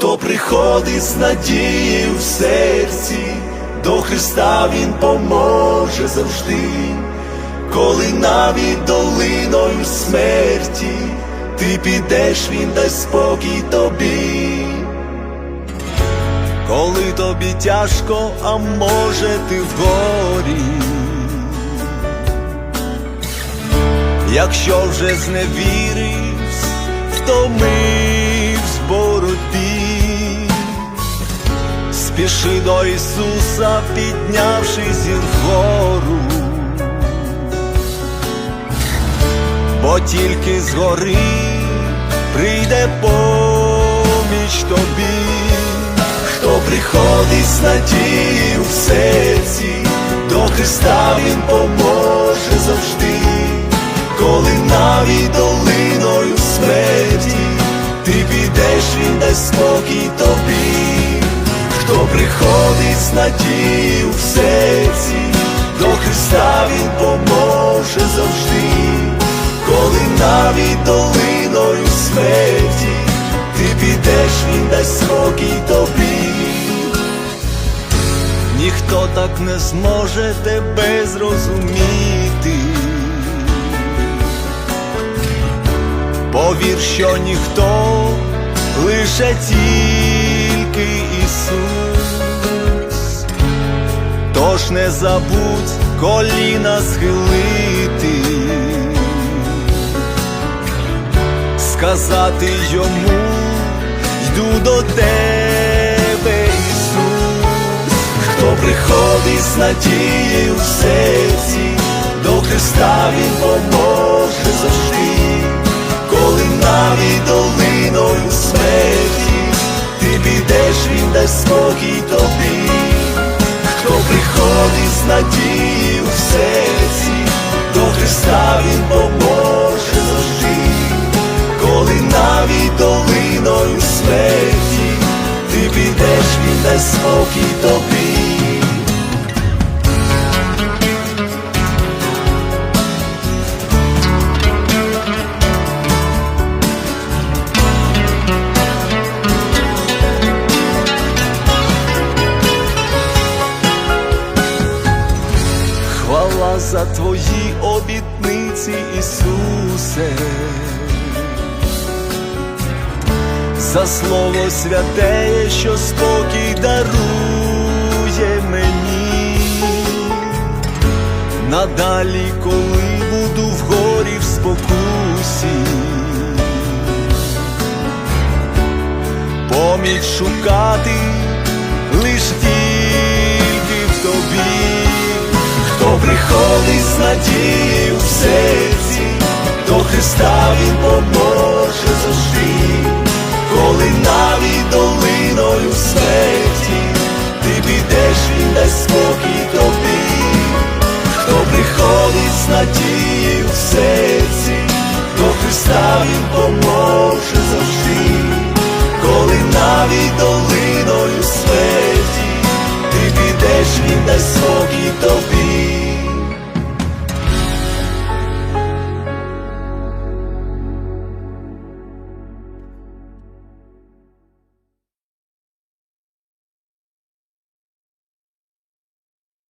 Хто приходить з надією в серці, до Христа Він поможе завжди, коли навіть долиною смерті ти підеш, Він дасть спокій тобі. Коли тобі тяжко, а може ти в горі, якщо вже зневірився, втомився спіши до Ісуса, піднявши зір вгору, бо тільки згори прийде поміч тобі, хто приходить з надією в серці, до Христа Він поможе завжди. Коли навіть долиною смерті ти підеш, він дасть спокій тобі, приходить з надією в серці, до Христа Він поможе завжди, коли навіть долиною смерті ти підеш, він дасть спокій тобі. Ніхто так не зможе тебе зрозуміти. Повір, що ніхто, лише тільки Ісус, тож не забудь коліна схилити, сказати йому, йду до тебе, Ісус, хто приходить з надією в серці, до Христа Він поможе завжди. Коли навіть долиною смерті ти підеш, він дасть спокій тобі, хто приходить з надією в серці, до Христа Він поможе завжди, коли навіть долиною смерті ти підеш, він дасть спокій тобі. За твої обітниці, Ісусе, за слово святе, що спокій дарує мені, надалі, коли буду в горі в спокусі, поміч шукати лиш тільки приходить з надією в серці, до Христа Він поможе завжди, коли навіть долиною смерті, ти підеш Він дасть спокій тобі, хто приходить з надією в серці, до Христа Він поможе завжди, коли навіть долиною смерті, ти підеш Він дасть спокій